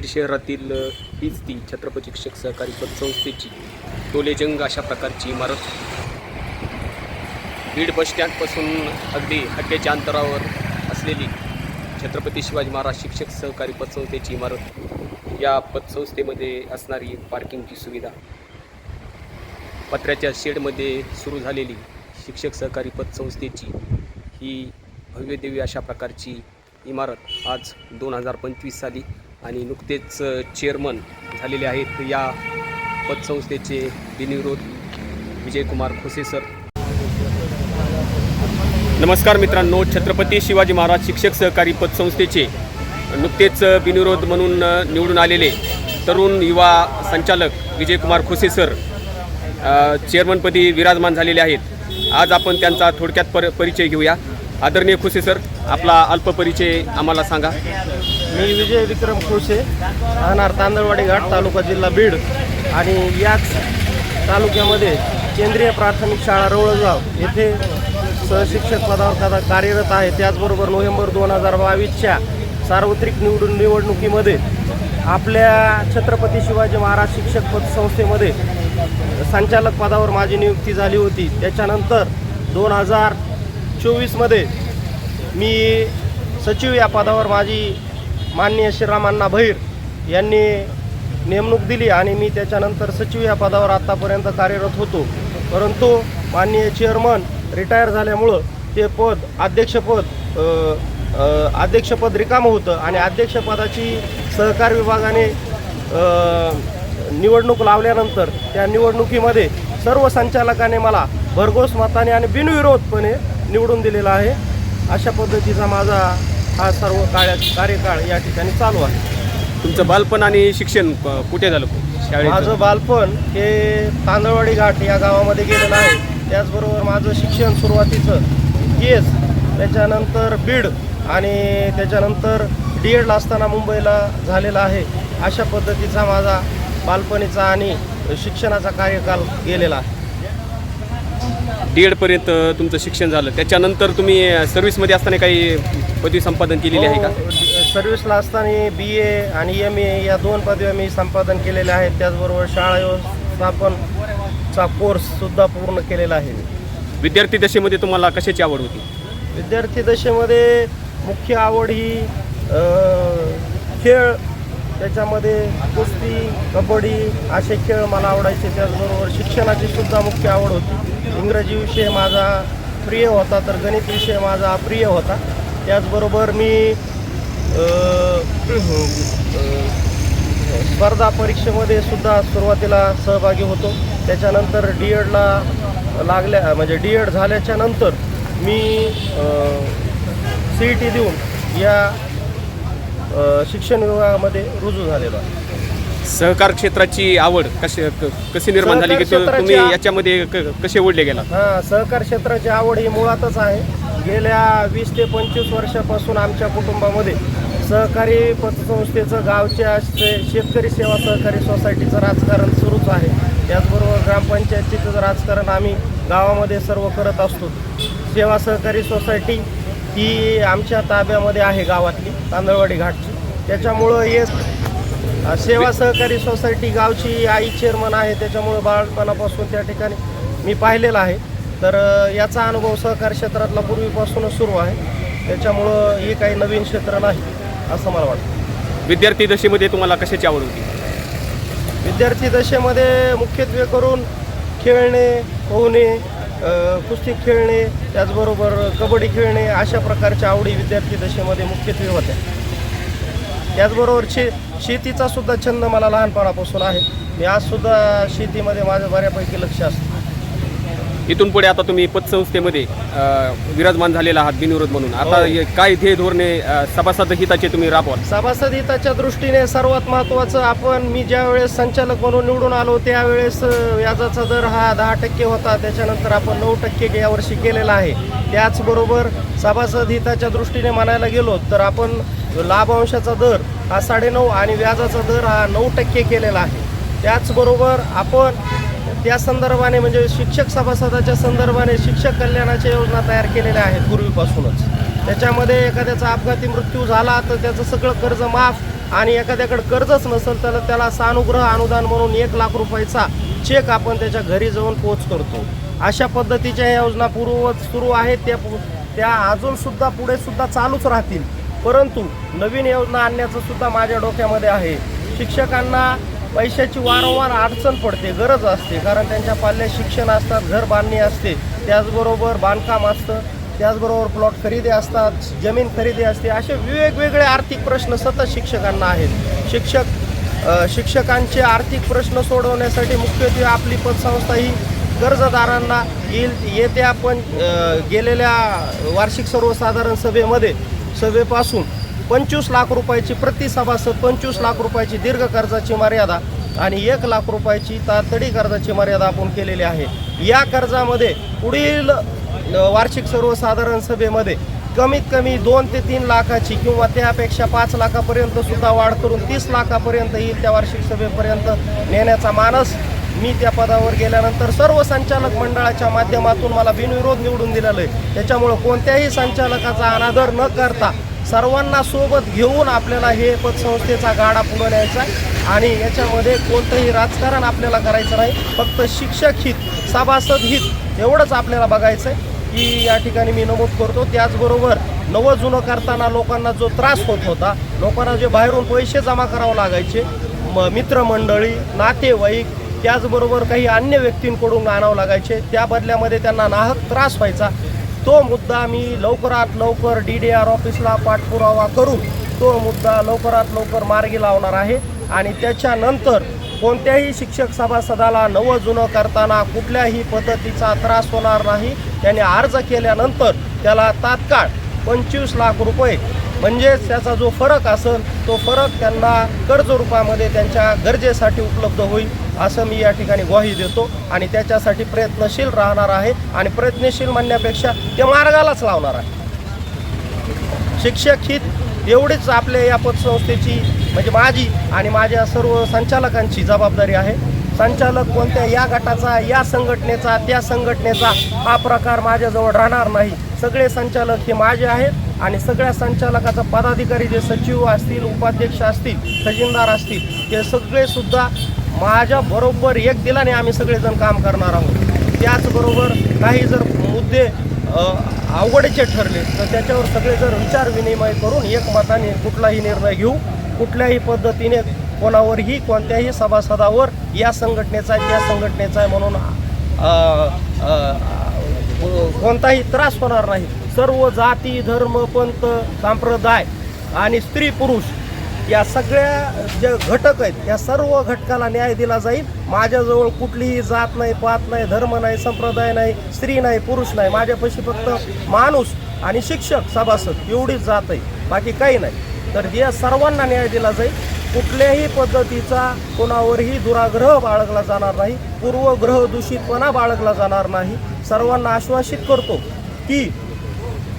बीड शहरातील हीच ती छत्रपती शिक्षक सहकारी पतसंस्थेची टोलेजंग अशा प्रकारची इमारत. बीड बस स्टँडपासून अगदी हड्ड्याच्या अंतरावर असलेली छत्रपती शिवाजी महाराज शिक्षक सहकारी पतसंस्थेची इमारत या पतसंस्थेमध्ये असणारी पार्किंगची सुविधा. पत्र्याच्या शेडमध्ये सुरू झालेली शिक्षक सहकारी पतसंस्थेची ही भव्यदेवी अशा प्रकारची इमारत आज दोन हजार पंचवीस साली आणि नुकतेच चेअरमन झालेले आहेत या पतसंस्थेचे बिनविरोध विजयकुमार खोसे सर. नमस्कार मित्रांनो छत्रपती शिवाजी महाराज शिक्षक सहकारी पतसंस्थेचे नुकतेच बिनविरोध म्हणून निवडून आलेले तरुण युवा संचालक विजयकुमार खोसे सर चेअरमनपदी विराजमान झालेले आहेत. आज आपण त्यांचा थोडक्यात पर परिचय घेऊया. आदरणीय खुसे सर आपला अल्प परिचय आम्हाला सांगा. मी विजय विक्रम खोसे राहणार तांदळवाडी घाट तालुका जिल्हा बीड. आणि याच तालुक्यामध्ये केंद्रीय प्राथमिक शाळा रोळगाव येथे सहशिक्षक पदावर कार्यरत आहे. त्याचबरोबर नोव्हेंबर दोन हजार बावीसच्या सार्वत्रिक निवडून निवडणुकीमध्ये आपल्या छत्रपती शिवाजी महाराज शिक्षक पद संस्थेमध्ये संचालक पदावर माझी नियुक्ती झाली होती. त्याच्यानंतर दोन हजार चोवीसमध्ये मी सचिव या पदावर माझी माननीय श्रीरामांना भैर यांनी नेमणूक दिली आणि मी त्याच्यानंतर सचिव या पदावर आत्तापर्यंत कार्यरत होतो. परंतु माननीय चेअरमन रिटायर झाल्यामुळं ते पद अध्यक्षपद अध्यक्षपद रिकामं होतं आणि अध्यक्षपदाची सहकार विभागाने निवडणूक लावल्यानंतर त्या निवडणुकीमध्ये सर्व संचालकाने मला भरघोस मताने आणि बिनविरोधपणे निवडून दिलेला आहे. अशा पद्धतीचा माझा हा सर्व काळ्या कार्यकाळ या ठिकाणी चालू आहे. तुमचं बालपण आणि शिक्षण क- कुठे झालं शाळेत माझं बालपण हे तांदळवाडी घाट या गावामध्ये गेलेलं आहे. त्याचबरोबर माझं शिक्षण सुरुवातीचं केस त्याच्यानंतर बीड आणि त्याच्यानंतर डी एडला असताना मुंबईला झालेला आहे. अशा पद्धतीचा माझा बालपणीचा आणि शिक्षणाचा कार्यकाल गेलेला आहे. डी एडपर्यंत तुमचं शिक्षण झालं. त्याच्यानंतर तुम्ही सर्व्हिसमध्ये असताना काही पदवी संपादन केलेली आहे का? हो, सर्व्हिसला असताना बी ए आणि एम ए या दोन पदव्या मी संपादन केलेल्या आहेत. त्याचबरोबर शाळा व्यवस्थापनचा कोर्ससुद्धा पूर्ण केलेला आहे. विद्यार्थी दशेमध्ये तुम्हाला कशाची आवड होती? विद्यार्थी दशेमध्ये मुख्य आवड ही खेळ त्याच्यामध्ये कुस्ती कबड्डी असे खेळ मला आवडायचे. त्याचबरोबर शिक्षणाची सुद्धा मुख्य आवड होती. इंग्रजी विषय माझा प्रिय होता तर गणित विषय माझा अप्रिय होता. त्याचबरोबर मी स्पर्धा परीक्षेमध्ये सुद्धा सुरुवातीला सहभागी होतो. त्याच्यानंतर डी एडला लागल्या म्हणजे डी एड झाल्याच्यानंतर मी सी ई टी देऊन या शिक्षण विभागामध्ये रुजू झालेलो आहे. सहकार क्षेत्राची आवड कशी क- कशी निर्माण झाली की सहकार तु- तुम्ही क्षेत्राची याच्यामध्ये क- कसे ओढले गेला हां सहकार क्षेत्राची आवड ही मुळातच आहे. गेल्या वीस ते पंचवीस वर्षापासून आमच्या कुटुंबामध्ये सहकारी पतसंस्थेचं गावच्या शे- शेतकरी सेवा सहकारी सोसायटीचं राजकारण सुरूच आहे. त्याचबरोबर ग्रामपंचायतीचं राजकारण आम्ही गावामध्ये सर्व करत असतो. सेवा सहकारी सोसायटी ही आमच्या ताब्यामध्ये आहे गावातली तांदळवाडी घाटची. त्याच्यामुळं अ, सेवा सहकारी सोसायटी गावची आई चेअरमन आहे त्याच्यामुळे बाळपणापासून त्या ठिकाणी मी पाहिलेला आहे. तर याचा अनुभव सहकार क्षेत्रातला पूर्वीपासूनच सुरू आहे. त्याच्यामुळं हे काही नवीन क्षेत्र नाही असं मला वाटतं. विद्यार्थी दशेमध्ये तुम्हाला कशाची आवड होती? विद्यार्थी दशेमध्ये मुख्यत्वे करून खेळणे पोहणे कुस्ती खेळणे त्याचबरोबर कबड्डी खेळणे अशा प्रकारच्या आवडी विद्यार्थी दशेमध्ये मुख्यत्वे होत्या. त्याचबरोबर शे शेतीचा सुद्धा छंद मला लहानपणापासून आहे. मी आजसुद्धा शेतीमध्ये माझं बऱ्यापैकी लक्ष असतं. इथून पुढे आता तुम्ही पतसंस्थेमध्ये विराजमान झालेला आहात बिनविरोध म्हणून. आता हो. हे काय ध्येय धोरणे अ, सभासद हिताचे तुम्ही राबवाल? सभासद हिताच्या दृष्टीने सर्वात महत्त्वाचं आपण मी ज्या वेळेस संचालक म्हणून निवडून आलो त्यावेळेस अ, व्याजाचा दर हा दहा टक्के होता. त्याच्यानंतर आपण नऊ टक्के यावर्षी केलेला आहे. त्याचबरोबर सभासद हिताच्या दृष्टीने म्हणायला गेलो तर आपण लाभांशाचा दर हा साडेनऊ आणि व्याजाचा दर हा नऊ टक्के केलेला आहे. त्याचबरोबर आपण त्या संदर्भाने म्हणजे शिक्षक सभासदाच्या संदर्भाने शिक्षक कल्याणाच्या योजना तयार केलेल्या आहेत पूर्वीपासूनच. त्याच्यामध्ये एखाद्याचा अपघाती मृत्यू झाला तर त्याचं सगळं कर्ज माफ आणि एखाद्याकडे कर्जच नसेल तर त्याला सानुग्रह अनुदान म्हणून एक लाख रुपयाचा चेक आपण त्याच्या घरी जाऊन पोच करतो. अशा पद्धतीच्या या योजना पूर्ववत सुरू आहेत. त्या पु- त्या अजून सुद्धा पुढे सुद्धा चालूच राहतील. परंतु नवीन योजना आणण्याचं सुद्धा माझ्या डोक्यामध्ये आहे. शिक्षकांना पैशाची वारंवार अडचण पडते गरज असते. कारण त्यांच्या पाल्यात शिक्षण असतात घर बांधणी असते. त्याचबरोबर बांधकाम असतं त्याचबरोबर प्लॉट खरेदी असतात जमीन खरेदी असते. असे वेगवेगळे आर्थिक प्रश्न सतत शिक्षकांना आहेत. शिक्षक शिक्षकांचे आर्थिक प्रश्न सोडवण्यासाठी मुख्यत्वे आपली पतसंस्था ही कर्जदारांना येईल. येत्या आपण गेलेल्या वार्षिक सर्वसाधारण सभेमध्ये सभेपासून. पंचवीस लाख रुपयाची प्रति सभासद पंचवीस लाख रुपयाची दीर्घ कर्जाची मर्यादा आणि एक लाख रुपयाची तातडी कर्जाची मर्यादा आपण केलेली आहे. या कर्जामध्ये पुढील वार्षिक सर्वसाधारण सभेमध्ये कमीत कमी दोन ते तीन लाखाची किंवा त्यापेक्षा पाच लाखापर्यंत सुद्धा वाढ करून तीस लाखापर्यंत येईल त्या वार्षिक सभेपर्यंत नेण्याचा मानस मी त्या पदावर गेल्यानंतर सर्व संचालक मंडळाच्या माध्यमातून मला बिनविरोध निवडून दिलेलं आहे. त्याच्यामुळं कोणत्याही संचालकाचा अनादर न करता सर्वांना सोबत घेऊन आपल्याला हे पतसंस्थेचा गाडा पुढे न्यायचा आणि याच्यामध्ये कोणतंही राजकारण आपल्याला करायचं नाही. फक्त शिक्षक हित सभासद हित एवढंच आपल्याला बघायचं आहे की या ठिकाणी मी नमूद करतो. त्याचबरोबर नवं जुनं करताना लोकांना जो त्रास होत होता लोकांना जे बाहेरून पैसे जमा करावं लागायचे म मित्रमंडळी नातेवाईक त्याचबरोबर काही अन्य व्यक्तींकडून आणावं लागायचे त्या बदल्यामध्ये त्यांना नाहक त्रास व्हायचा. तो मुद्दा मी लवकरात लवकर डी डी आर ऑफिसला पाठपुरावा करून तो मुद्दा लवकरात लवकर मार्गी लावणार आहे. आणि त्याच्यानंतर कोणत्याही शिक्षक सभासदाला नवं जुनं करताना कुठल्याही पद्धतीचा त्रास होणार नाही. त्याने अर्ज केल्यानंतर त्याला तात्काळ पंचवीस लाख रुपये म्हणजेच त्याचा जो फरक असेल तो फरक त्यांना कर्ज रूपामध्ये त्यांच्या गरजेसाठी उपलब्ध होईल. असं मी या ठिकाणी ग्वाही देतो आणि त्याच्यासाठी प्रयत्नशील राहणार आहे आणि प्रयत्नशील म्हणण्यापेक्षा ते मार्गालाच लावणार आहे. शिक्षक हित एवढीच आपल्या या पतसंस्थेची म्हणजे माझी आणि माझ्या सर्व संचालकांची जबाबदारी आहे. संचालक कोणत्या या गटाचा या संघटनेचा त्या संघटनेचा हा प्रकार माझ्याजवळ राहणार नाही. सगळे संचालक हे माझे आहेत आणि सगळ्या संचालकाचा पदाधिकारी जे सचिव असतील उपाध्यक्ष असतील खजिनदार असतील ते सगळेसुद्धा माझ्या बरोबर एक दिलाने आम्ही सगळेजण काम करणार आहोत. त्याचबरोबर काही जर मुद्दे अवघडचे ठरले तर त्याच्यावर सगळे जर विचार विनिमय करून एकमताने कुठलाही निर्णय घेऊ कुठल्याही पद्धतीने कोणावरही कोणत्याही सभासदावर या संघटनेचा आहे त्या संघटनेचा आहे म्हणून कोणताही त्रास होणार नाही. सर्व जाती धर्म पंथ संप्रदाय आणि स्त्री पुरुष या सगळ्या ज्या घटक आहेत या सर्व घटकाला न्याय दिला जाईल. माझ्याजवळ कुठलीही जात नाही पात नाही धर्म नाही संप्रदाय नाही स्त्री नाही पुरुष नाही. माझ्यापाशी फक्त माणूस आणि शिक्षक सभासद एवढीच जात आहे. बाकी काही नाही. तर या सर्वांना न्याय दिला जाईल. कुठल्याही पद्धतीचा कोणावरही दुराग्रह बाळगला जाणार नाही. पूर्वग्रह दूषितपणा बाळगला जाणार नाही. सर्वांना आश्वासित करतो की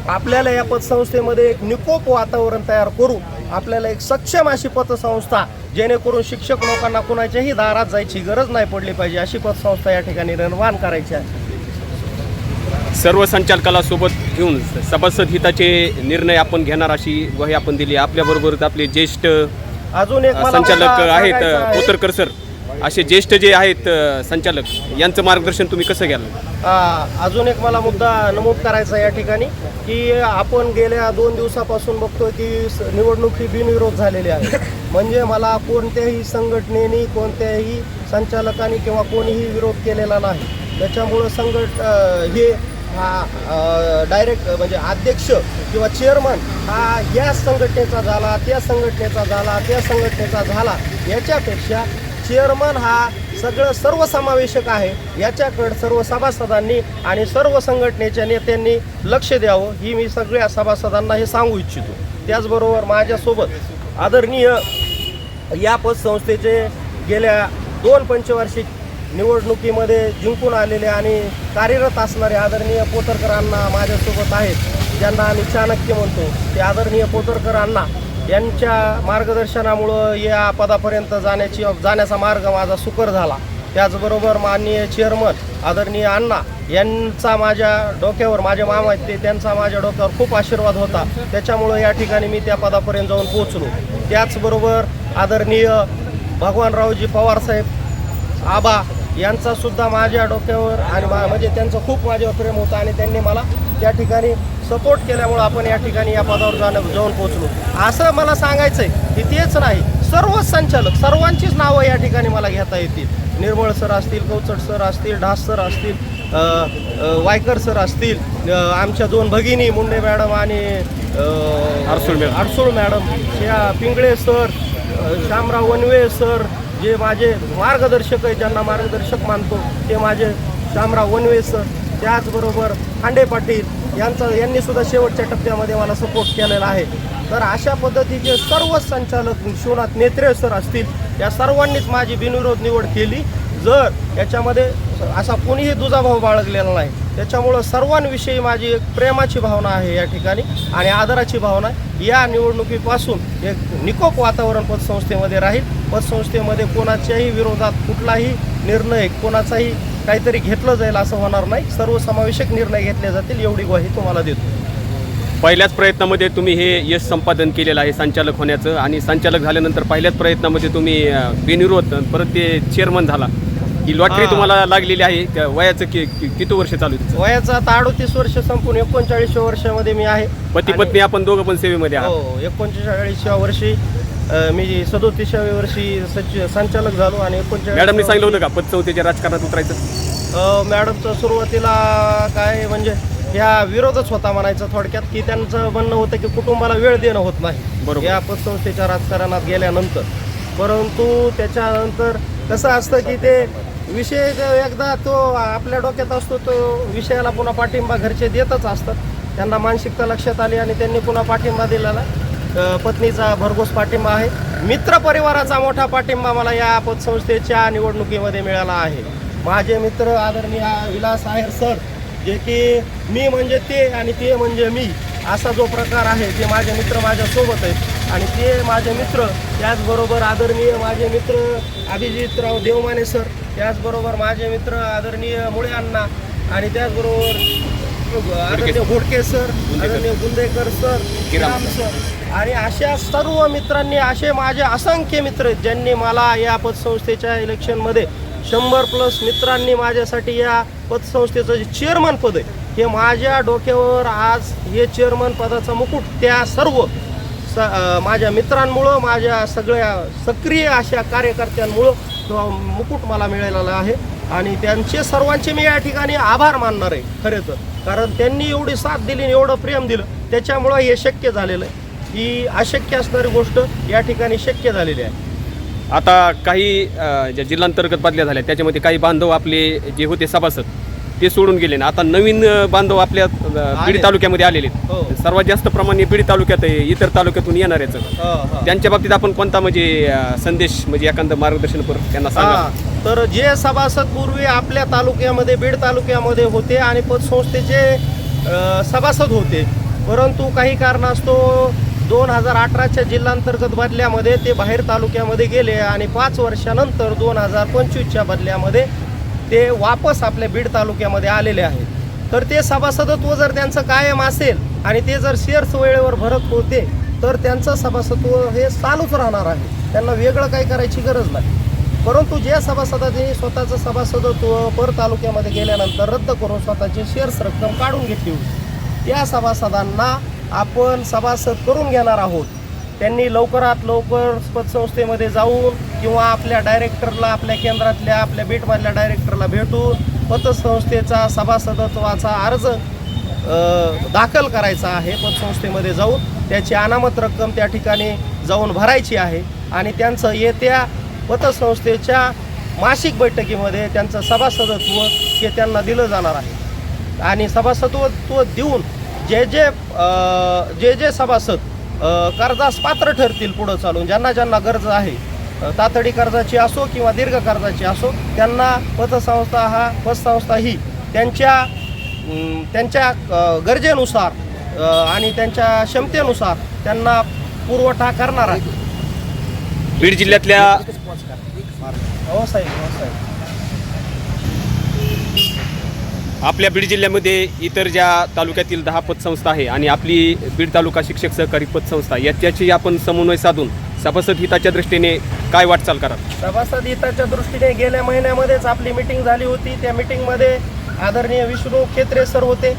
आपल्याला या पतसंस्थेमध्ये एक निकोप वातावरण तयार करू. आपल्याला एक सक्षम अशी पतसंस्था जेणेकरून शिक्षक लोकांना कुणाच्याही दारात जायची गरज नाही पडली पाहिजे अशी पतसंस्था या ठिकाणी निर्माण करायची आहे. सर्व संचालकाला सोबत घेऊन सभासद हिताचे निर्णय आपण घेणार अशी ग्वाही आपण दिली. आपल्याबरोबर आपले ज्येष्ठ अजून एक संचालक आहेत. पोतरकर सर. असे ज्येष्ठ जे आहेत संचालक यांचं मार्गदर्शन तुम्ही कसं घ्याल? अजून एक मला मुद्दा नमूद करायचा या ठिकाणी की आपण गेल्या दोन दिवसापासून बघतोय की स- निवडणूक ही बिनविरोध झालेली आहे. म्हणजे मला कोणत्याही संघटनेने कोणत्याही संचालकांनी किंवा कोणीही विरोध केलेला नाही. त्याच्यामुळं संघट हे हा डायरेक्ट म्हणजे अध्यक्ष किंवा चेअरमन हा या संघटनेचा झाला त्या संघटनेचा झाला त्या संघटनेचा झाला याच्यापेक्षा चेअरमन हा सगळं सर्वसमावेशक आहे. याच्याकडं सर्व सभासदांनी आणि सर्व संघटनेच्या नेत्यांनी लक्ष द्यावं ही मी सगळ्या सभासदांना हे सांगू इच्छितो. त्याचबरोबर माझ्यासोबत आदरणीय या पतसंस्थेचे गेल्या दोन पंचवार्षिक निवडणुकीमध्ये जिंकून आलेले आणि कार्यरत असणारे आदरणीय पोतरकरांना माझ्यासोबत आहेत ज्यांना आम्ही चाणक्य म्हणतो. ते आदरणीय पोतरकरांना यांच्या मार्गदर्शनामुळं या पदापर्यंत जाण्याची जाण्याचा मार्ग माझा सुकर झाला. त्याचबरोबर माननीय चेअरमन आदरणीय अण्णा यांचा माझ्या डोक्यावर माझे मामा आहेत ते त्यांचा माझ्या डोक्यावर खूप आशीर्वाद होता. त्याच्यामुळं या ठिकाणी मी त्या पदापर्यंत जाऊन पोचलो त्याचबरोबर आदरणीय भगवानरावजी पवारसाहेब आबा यांचा सुद्धा माझ्या डोक्यावर आणि मा- म्हणजे त्यांचं खूप माझ्यावर प्रेम होतं आणि त्यांनी मला त्या ठिकाणी सपोर्ट केल्यामुळं आपण या ठिकाणी या पदावर जाणं जाऊन पोहोचलो असं मला सांगायचं आहे की तेच नाही सर्वच संचालक सर्वांचीच नावं या ठिकाणी मला घेता येतील निर्मळ सर असतील कवचट सर असतील ढास सर असतील वायकर सर असतील आमच्या दोन भगिनी मुंडे मॅडम आणि अ, आरसूळ मॅडम. आरसूळ मॅडम या Pingale sir Shyamrao one way sir जे माझे मार्गदर्शक आहे ज्यांना मार्गदर्शक मानतो ते माझे श्यामराव वनवे सर त्याचबरोबर खांडे पाटील यांचा यांनी सुद्धा शेवटच्या टप्प्यामध्ये मला सपोर्ट केलेला आहे. तर अशा पद्धतीचे सर्व संचालक शिवनाथ नेत्रे सर असतील या सर्वांनीच माझी बिनविरोध निवड केली. जर याच्यामध्ये असा कोणीही दुजाभाव बाळगलेला नाही. त्याच्यामुळं सर्वांविषयी माझी एक प्रेमाची भावना आहे या ठिकाणी आणि आदराची भावना या निवडणुकीपासून एक निकोप वातावरण पतसंस्थेमध्ये राहील. पतसंस्थेमध्ये कोणाच्याही विरोधात कुठलाही निर्णय कोणाचाही काहीतरी घेतलं जाईल असं होणार नाही. सर्वसमावेशक निर्णय घेतले जातील एवढी ग्वाही तुम्हाला देतो. पहिल्याच प्रयत्नामध्ये तुम्ही हे यश संपादन केलेलं आहे संचालक होण्याचं आणि संचालक झाल्यानंतर पहिल्याच प्रयत्नामध्ये तुम्ही बिनविरोध परत ते चेअरमन झाला. ही लॉटरी हा. तुम्हाला लागलेली आहे त्या वयाचं कि कि- किती वर्ष चालू आहे तुमचं? वयाचं आता अडोतीस वर्ष संपून एकोणचाळीसव्या वर्षामध्ये मी आहे पती आणि- पत्नी आपण दोघं पण सेवेमध्ये आहात हो एकोणचाळीसव्या वर्षी अ, मी सदोतीसाव्या वर्षी सचिव संचालक झालो आणि एकोणचाळीस मॅडमनी सांगितलं होतं का पतसंस्थेच्या राजकारणात उतरायचं अ, मॅडमचं सुरुवातीला काय म्हणजे ह्या विरोधच होता म्हणायचं थोडक्यात की त्यांचं म्हणणं होतं की कुटुंबाला वेळ देणं होत नाही बरोबर. या पतसंस्थेच्या राजकारणात गेल्यानंतर परंतु त्याच्यानंतर कसं असतं की ते विषय एकदा तो आपल्या डोक्यात असतो तो विषयाला पुन्हा पाठिंबा घरचे देतच असतात. त्यांना मानसिकता लक्षात आली आणि त्यांनी पुन्हा पाठिंबा दिलेला. पत्नीचा भरघोस पाठिंबा आहे. मित्र परिवाराचा मोठा पाठिंबा मला या पतसंस्थेच्या निवडणुकीमध्ये मिळाला आहे. माझे मित्र आदरणीय विलास आहेर सर जे की मी म्हणजे ते आणि ते म्हणजे मी. असा जो प्रकार आहे ते माझे मित्र माझ्यासोबत आहेत आणि ते माझे मित्र त्याचबरोबर आदरणीय माझे मित्र अभिजितराव देवमाने सर त्याचबरोबर माझे मित्र आदरणीय मुळे अण्णा आणि त्याचबरोबर आदरणीय घोडके सर आदरणीय गुंदेकर सर गिराम राम सर. आणि अशा सर्व मित्रांनी असे माझे असंख्य मित्र आहेत ज्यांनी मला या पतसंस्थेच्या इलेक्शनमध्ये शंभर प्लस मित्रांनी माझ्यासाठी या पतसंस्थेचं जे चेअरमन पद आहे हे माझ्या डोक्यावर आज हे चेअरमन पदाचा मुकुट त्या सर्व स माझ्या मित्रांमुळं माझ्या सगळ्या सक्रिय अशा कार्यकर्त्यांमुळं तो मुकुट मला मिळालेला आहे. आणि त्यांचे सर्वांचे मी या ठिकाणी आभार मानणार आहे खरे तर. कारण त्यांनी एवढी साथ दिली आणि एवढं प्रेम दिलं त्याच्यामुळं हे शक्य झालेलं आहे. ही अशक्य असणारी गोष्ट या ठिकाणी शक्य झालेली आहे. आता काही ज्या जिल्हांतर्गत बदल्या झाल्या त्याच्यामध्ये काही बांधव आपले जे होते सभासद ते सोडून गेले ना आता नवीन बांधव आपल्या बीड. तालुक्यामध्ये आलेले आहेत. हो. सर्वात जास्त प्रमाणे बीड तालुक्यात आहे इतर तालुक्यातून येणार याचं त्यांच्या बाबतीत आपण कोणता म्हणजे संदेश म्हणजे एखादं मार्गदर्शन करू त्यांना सांगा हा तर जे सभासद पूर्वी आपल्या तालुक्यामध्ये बीड तालुक्यामध्ये होते आणि पतसंस्थेचे सभासद होते परंतु काही कारणास्तव दोन हजार अठराच्या जिल्हांतर्गत बदल्यामध्ये ते बाहेर तालुक्यामध्ये गेले आणि पाच वर्षानंतर दोन हजार पंचवीसच्या बदल्यामध्ये ते वापस आपल्या बीड तालुक्यामध्ये आलेले आहेत. तर ते सभासदत्व जर त्यांचं कायम असेल आणि ते जर शेअर्स वेळेवर भरत होते तर त्यांचं सभासदत्व हे चालूच राहणार आहे. त्यांना वेगळं काही करायची गरज नाही. परंतु ज्या सभासदांनी स्वतःचं सभासदत्व पर तालुक्यामध्ये गेल्यानंतर रद्द करून स्वतःची शेअर्स रक्कम काढून घेतली होती त्या सभासदांना आपण सभासद करून घेणार आहोत. त्यांनी लवकरात लवकर पतसंस्थेमध्ये जाऊन किंवा आपल्या डायरेक्टरला आपल्या केंद्रातल्या आपल्या बीटमधल्या डायरेक्टरला भेटून पतसंस्थेचा सभासदत्वाचा अर्ज दाखल करायचा आहे. पतसंस्थेमध्ये जाऊन त्याची अनामत रक्कम त्या ठिकाणी जाऊन भरायची आहे आणि त्यांचं येत्या पतसंस्थेच्या मासिक बैठकीमध्ये त्यांचं सभासदत्व हे त्यांना दिलं जाणार आहे. आणि सभासदत्व देऊन जे जे जे जे सभासद कर्जास पात्र ठरतील पुढं चालून. ज्यांना ज्यांना गरज आहे तातडी कर्जाची असो किंवा दीर्घ कर्जाची असो त्यांना पतसंस्था हा पतसंस्था ही त्यांच्या त्यांच्या गरजेनुसार आणि त्यांच्या क्षमतेनुसार त्यांना पुरवठा करणार आहे. बीड जिल्ह्यातल्या हो साहेब हो साहेब आपल्या बीड जिल्ह्यामध्ये इतर ज्या तालुक्यातील दहा पतसंस्था आहे आणि आपली बीड तालुका शिक्षक सहकारी पतसंस्था याच्याशी आपण समन्वय साधून सभासद हिताच्या दृष्टीने काय वाटचाल करा सभासद हिताच्या दृष्टीने गेल्या महिन्यामध्येच आपली मिटिंग झाली होती. त्या मिटिंगमध्ये आदरणीय विष्णू खेत्रे सर होते.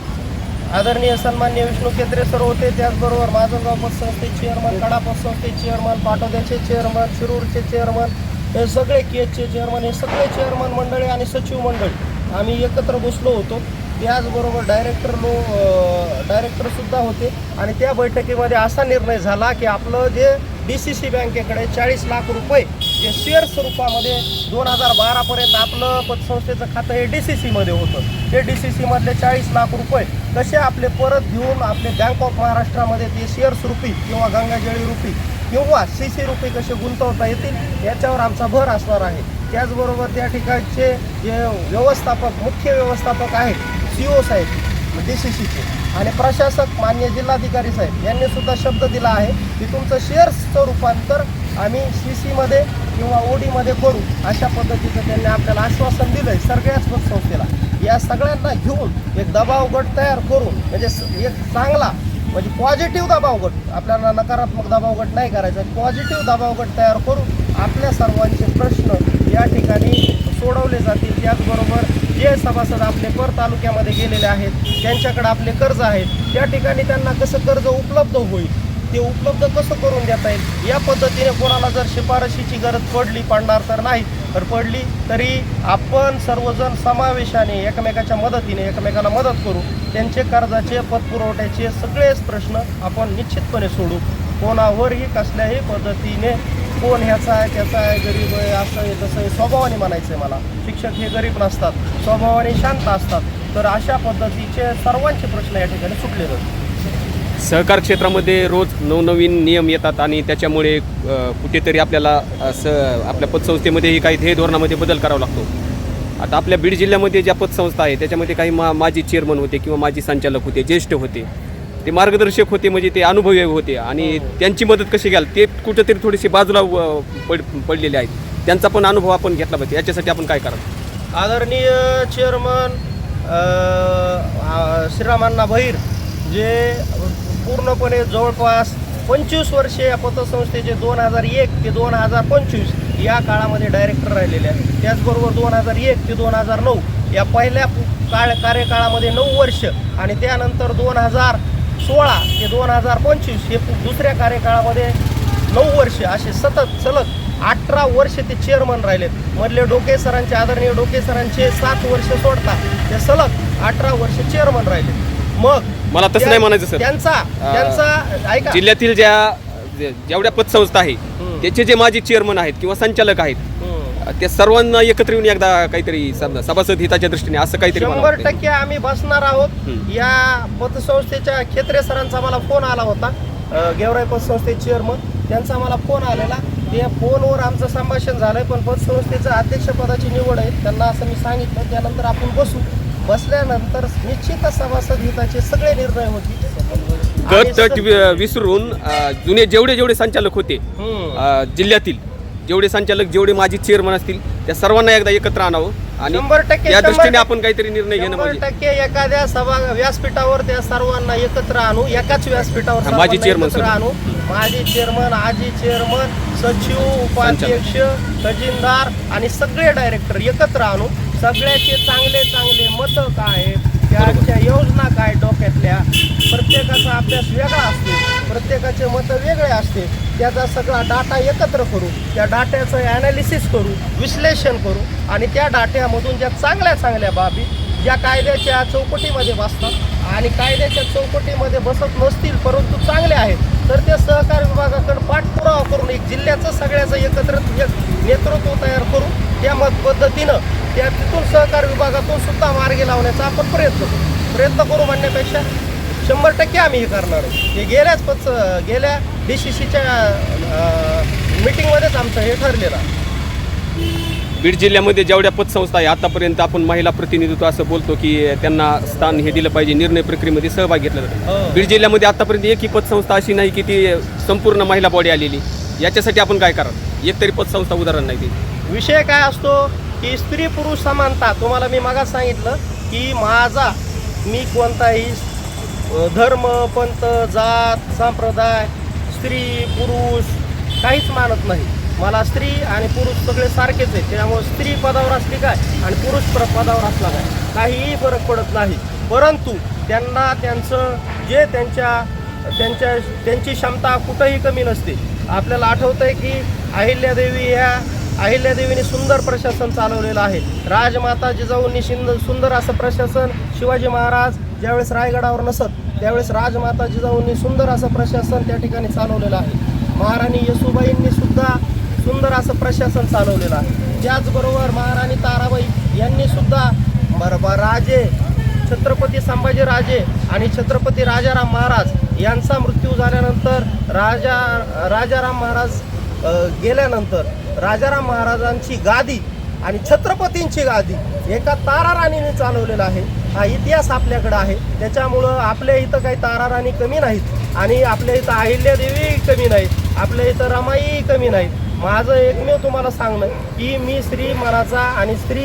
आदरणीय सन्मान्य विष्णू खेत्रे सर होते. त्याचबरोबर माजलगाव पतसंस्थे चेअरमन कडा पतसंस्थे चेअरमन पाटोद्याचे चेअरमन शिरूरचे चेअरमन हे सगळे केजचे चेअरमन हे सगळे चेअरमन मंडळी आणि सचिव मंडळी. आम्ही एकत्र बसलो होतो. त्याचबरोबर डायरेक्टर लो डायरेक्टरसुद्धा होते. आणि त्या बैठकीमध्ये असा निर्णय झाला की आपलं जे डी सी सी बँकेकडे चाळीस लाख रुपये जे शेअर स्वरूपामध्ये दोन हजार बारापर्यंत आपलं पतसंस्थेचं खातं हे डी सी सीमध्ये होतं. ते डी सी सीमधले चाळीस लाख रुपये कसे आपले परत घेऊन आपले बँक ऑफ महाराष्ट्रामध्ये ते शेअर्स रुपी किंवा गंगाजळी रुपी किंवा सी सी रुपये कसे गुंतवता येतील याच्यावर आमचा भर असणार आहे. त्याचबरोबर त्या ठिकाणचे जे व्यवस्थापक मुख्य व्यवस्थापक आहेत सी ओ साहेब डी सी सीचे आणि प्रशासक मान्य जिल्हाधिकारी साहेब यांनी सुद्धा शब्द दिला आहे की तुमचं शेअर्सचं रूपांतर आम्ही सी सीमध्ये किंवा ओडीमध्ये करू अशा पद्धतीचं त्यांनी आपल्याला आश्वासन दिलं आहे सगळ्याच पतसंस्थेला या सगळ्यांना घेऊन एक दबाव गट तयार करून म्हणजे स- एक चांगला म्हणजे पॉझिटिव्ह दबाव गट आपल्याला नकारात्मक दबाव गट नाही करायचा पॉझिटिव्ह दबाव गट तयार करून आपल्या सर्वांचे प्रश्न या ठिकाणी सोडवले जातील. त्याचबरोबर जे सभासद आपले पर तालुक्यामध्ये गेलेले आहेत त्यांच्याकडे आपले कर्ज आहेत त्या ठिकाणी त्यांना कसं कर्ज उपलब्ध होईल ते उपलब्ध कसं करून देता येईल या पद्धतीने कोणाला जर शिफारशीची गरज पडली पडणार तर नाही. तर पडली तरी आपण सर्वजण समावेशाने एकमेकाच्या मदतीने एकमेकाला मदत करू. त्यांचे कर्जाचे पतपुरवठ्याचे सगळेच प्रश्न आपण निश्चितपणे सोडू. कोणावरही कसल्याही पद्धतीने कोण ह्याचा आहे त्याचा आहे गरीब आहे असं आहे तसं आहे स्वभावाने म्हणायचं आहे मला. शिक्षक हे गरीब नसतात स्वभावाने शांत असतात. तर अशा पद्धतीचे सर्वांचे प्रश्न या ठिकाणी सुटले जातात. सहकार क्षेत्रामध्ये रोज नवनवीन नियम येतात आणि त्याच्यामुळे कुठेतरी आपल्याला असं आपल्या पतसंस्थेमध्येही काही ध्येय धोरणामध्ये बदल करावा लागतो. आता आपल्या बीड जिल्ह्यामध्ये ज्या पतसंस्था आहे त्याच्यामध्ये काही मा माजी चेअरमन होते किंवा माजी संचालक होते ज्येष्ठ होते. ते मार्गदर्शक होते म्हणजे ते अनुभवी होते आणि त्यांची मदत कशी घ्याल ते कुठेतरी थोडीशी बाजूला पड पडलेले आहेत. त्यांचा पण अनुभव आपण घेतला पाहिजे. याच्यासाठी आपण काय करा आदरणीय चेअरमन श्रीरामांना भैर जे पूर्णपणे जवळपास पंचवीस वर्षे या पतसंस्थेचे दोन हजार एक ते दोन हजार पंचवीस या काळामध्ये डायरेक्टर राहिलेले आहेत. त्याचबरोबर दोन हजार एक ते दोन हजार नऊ या पहिल्या काळ कार्यकाळामध्ये नऊ वर्ष आणि त्यानंतर दोन हजार सोळा ते दोन हजार पंचवीस हे दुसऱ्या कार्यकाळामध्ये नऊ वर्ष असे सतत सलग अठरा वर्ष ते चेअरमन राहिलेत मधले डोके सरांचे आदरणीय डोके सरांचे सात वर्ष सोडता ते सलग अठरा वर्ष चेअरमन राहिले मग मला तसं नाही म्हणायचं सर त्यांचा त्यांचा ऐका जिल्ह्यातील ज्या जेवढ्या पतसंस्था आहे. त्याचे जे माजी चेअरमन आहेत किंवा संचालक आहेत. त्या सर्वांना एकत्र येऊन एकदा काहीतरी सभ- सभासद हिताच्या दृष्टीने असं काहीतरी मला शंभर वाटतंय. टक्के आम्ही बसणार आहोत. हम्म. या पतसंस्थेच्या खेत्रे सरांचा मला फोन आला होता. अ, गेवराई पतसंस्थेचे चेअरमन त्यांचा मला फोन आलेला. ते फोनवर आमचं संभाषण झालंय पण पतसंस्थेचं अध्यक्षपदाची निवड आहे. त्यांना असं मी सांगितलं. त्यानंतर आपण बसू. बसल्यानंतर निश्चितच सभासद हिताचे सगळे निर्णय होतील. गट तट स- वि- विसरून अ, जुने जेवढे जेवढे संचालक होते हम्म. अ, जिल्ह्यातील जेवढे संचालक जेवढे माजी चेअरमन असतील त्या सर्वांना एकदा एकत्र आणावं. आणि शंभर टक्के, शंभर दृष्टीने. आपण काहीतरी निर्णय घेणं शंभर म्हणजे टक्के एखाद्या सभा व्यासपीठावर त्या सर्वांना एकत्र आणू एकाच व्यासपीठावर हा, माजी सर्वांना चेअरमन एकत्र. आणू. माजी चेअरमन आजी चेअरमन सचिव उपाध्यक्ष खजिनदार आणि सगळे डायरेक्टर एकत्र आणू. सगळ्याचे चांगले चांगले मतं काय आहेत त्यांच्या योजना काय डोक्यातल्या प्रत्येकाचा अभ्यास वेगळा असतो. प्रत्येकाचे मतं वेगळे असते. त्याचा सगळा डाटा एकत्र करू. त्या डाट्याचं ॲनालिसिस करू विश्लेषण करू आणि त्या डाट्यामधून ज्या चांगल्या चांगल्या बाबी ज्या कायद्याच्या चौकटीमध्ये बसतात आणि कायद्याच्या चौकटीमध्ये बसत नसतील परंतु चांगले आहेत तर ते सहकार विभागाकडे पाठपुरावा करून एक जिल्ह्याचं सगळ्याचं एकत्रित नेतृत्व तयार करू. त्या मत पद्धतीनं त्या तिथून सहकार विभागातून सुद्धा मार्गी लावण्याचा आपण प्रयत्न करू. प्रयत्न करू म्हणण्यापेक्षा शंभर टक्के आम्ही हे करणार हे गेल्याच पच गेल्या डी सी सीच्या मिटिंगमध्येच आमचं हे ठरलेलं आहे. बीड जिल्ह्यामध्ये जेवढ्या पतसंस्था आहे आतापर्यंत आपण महिला प्रतिनिधित्व असं बोलतो की त्यांना स्थान हे दिलं पाहिजे निर्णय प्रक्रियेमध्ये सहभाग घेतला जातो. हो. बीड जिल्ह्यामध्ये आतापर्यंत एकही पतसंस्था अशी नाही की ती संपूर्ण महिला बॉडी आलेली. याच्यासाठी आपण काय करा एक तरी पतसंस्था उदाहरण नाही ती. विषय काय असतो की स्त्री पुरुष समानता तुम्हाला मी मागास सांगितलं की माझा मी कोणताही धर्म पंथ जात संप्रदाय स्त्री पुरुष काहीच मानत नाही. मला स्त्री आणि पुरुष सगळे सारखेच आहेत. त्यामुळे स्त्री पदावर असली काय आणि पुरुष पदावर असला काय? काहीही फरक पडत नाही. परंतु त्यांना त्यांचं जे त्यांच्या त्यांच्या त्यांची क्षमता कुठंही कमी नसते. आपल्याला आठवतं आहे की अहिल्यादेवी ह्या अहिल्यादेवीने सुंदर प्रशासन चालवलेलं आहे. राजमाता जिजाऊंनी शिंद सुंदर असं प्रशासन शिवाजी महाराज ज्यावेळेस रायगडावर नसत त्यावेळेस राजमाता जिजाऊंनी सुंदर असं प्रशासन त्या ठिकाणी चालवलेलं आहे. महाराणी येसुबाईंनी सुद्धा सुंदर असं प्रशासन चालवलेलं आहे. त्याचबरोबर महाराणी ताराबाई यांनी सुद्धा बरोबर राजे छत्रपती संभाजी राजे आणि छत्रपती राजाराम महाराज यांचा मृत्यू झाल्यानंतर राजा राजाराम महाराज गेल्यानंतर राजाराम महाराजांची गादी आणि छत्रपतींची गादी एका तारा राणीने चालवलेला आहे. हा इतिहास आपल्याकडं आहे. त्याच्यामुळं आपल्या इथं काही तारा राणी कमी नाहीत आणि आपल्या इथं अहिल्यादेवी कमी नाहीत. आपल्या इथं रमाई कमी नाहीत. माझं एकमेव तुम्हाला सांगणं की मी स्त्री मनाचा आणि स्त्री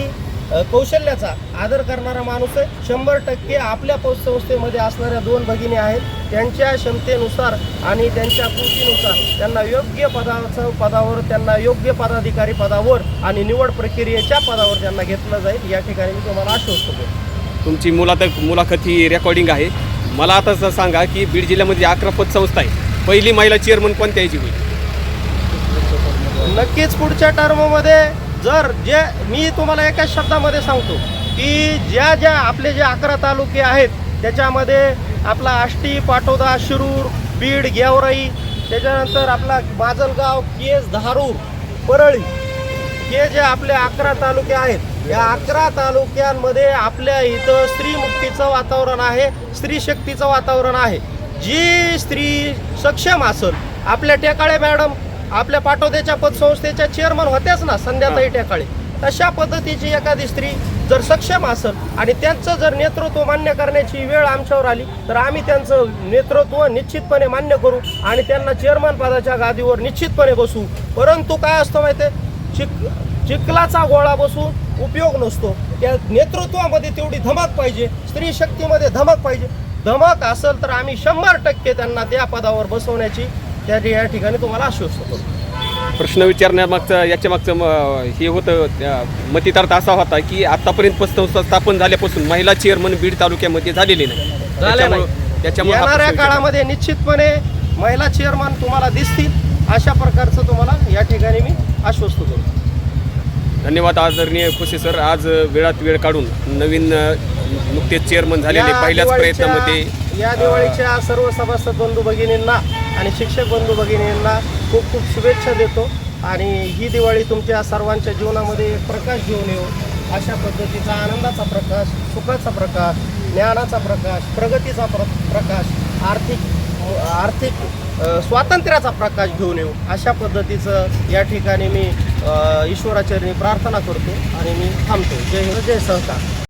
कौशल्याचा आदर करणारा माणूस आहे. शंभर टक्के आपल्या पतसंस्थेमध्ये असणाऱ्या दोन भगिनी आहेत. त्यांच्या क्षमतेनुसार आणि त्यांच्या कृतीनुसार त्यांना योग्य पदाचं पदावर त्यांना योग्य पदाधिकारी पदावर आणि निवड प्रक्रियेच्या पदावर त्यांना घेतलं जाईल. या ठिकाणी मी तुम्हाला आश्वस्त करतो तुमची मुलाखत मुलाखत ही रेकॉर्डिंग आहे. मला आता असं सांगा की बीड जिल्ह्यामध्ये अकरा पतसंस्था आहे पहिली महिला चेअरमन कोणत्या याची होईल? नक्कीच पुढच्या टर्ममध्ये जर जे मी तुम्हाला एकाच शब्दामध्ये सांगतो की ज्या ज्या आपले जे अकरा तालुके आहेत त्याच्यामध्ये आपला आष्टी पाटोदा शिरूर बीड गेवराई त्याच्यानंतर आपला माजलगाव केस धारूर परळी हे जे आपले अकरा तालुके आहेत या अकरा तालुक्यांमध्ये आपल्या इथं स्त्री मुक्तीचं वातावरण आहे स्त्री शक्तीचं वातावरण आहे. जी स्त्री सक्षम असेल आपल्या टेकाळे मॅडम आपल्या पाटोद्याच्या पतसंस्थेच्या चेअरमन होत्याच ना संध्याताई टेकाळे. तशा पद्धतीची एखादी स्त्री जर सक्षम असेल आणि त्यांचं जर नेतृत्व मान्य करण्याची वेळ आमच्यावर आली तर आम्ही त्यांचं नेतृत्व निश्चितपणे मान्य करू आणि त्यांना चेअरमन पदाच्या गादीवर निश्चितपणे बसू. परंतु काय असतं माहिती आहे चिक चिखलाचा गोळा बसून उपयोग नसतो. त्या नेतृत्वामध्ये तेवढी धमक पाहिजे स्त्री शक्तीमध्ये धमक पाहिजे. धमक असेल तर आम्ही शंभर टक्के त्यांना त्या पदावर बसवण्याची त्या या ठिकाणी तुम्हाला आश्वस्त करू. प्रश्न विचारण्यामागचं याच्या मागचं हे होतं मतितार्थ असा होता की आतापर्यंत पतसंस्था स्थापन झाल्यापासून महिला चेअरमन बीड तालुक्यामध्ये झालेली नाही. झाल्या त्याच्यामुळं- नाही त्याच्यामुळे येणाऱ्या. काळामध्ये निश्चितपणे महिला चेअरमन तुम्हाला दिसतील. अशा प्रकारचं तुम्हाला या ठिकाणी मी आश्वस्त करू. धन्यवाद आदरणीय खुशी सर. आज वेळात वेळ काढून नवीन नुकतेच चेअरमन झालेले पहिल्याच प्रयत्नामध्ये या दिवाळीच्या सर्व सभासद बंधू भगिनींना आणि शिक्षक बंधू भगिनींना खूप खूप शुभेच्छा देतो. आणि ही दिवाळी तुमच्या सर्वांच्या जीवनामध्ये प्रकाश घेऊन येऊ अशा पद्धतीचा आनंदाचा प्रकाश सुखाचा प्रकाश ज्ञानाचा प्रकाश प्रगतीचा प्र प्रकाश आर्थिक आर्थिक स्वातंत्र्याचा प्रकाश घेऊन येऊ अशा पद्धतीचं या ठिकाणी मी ईश्वराचरणी प्रार्थना करतो आणि मी थांबतो. जय हिंद जय सहकार.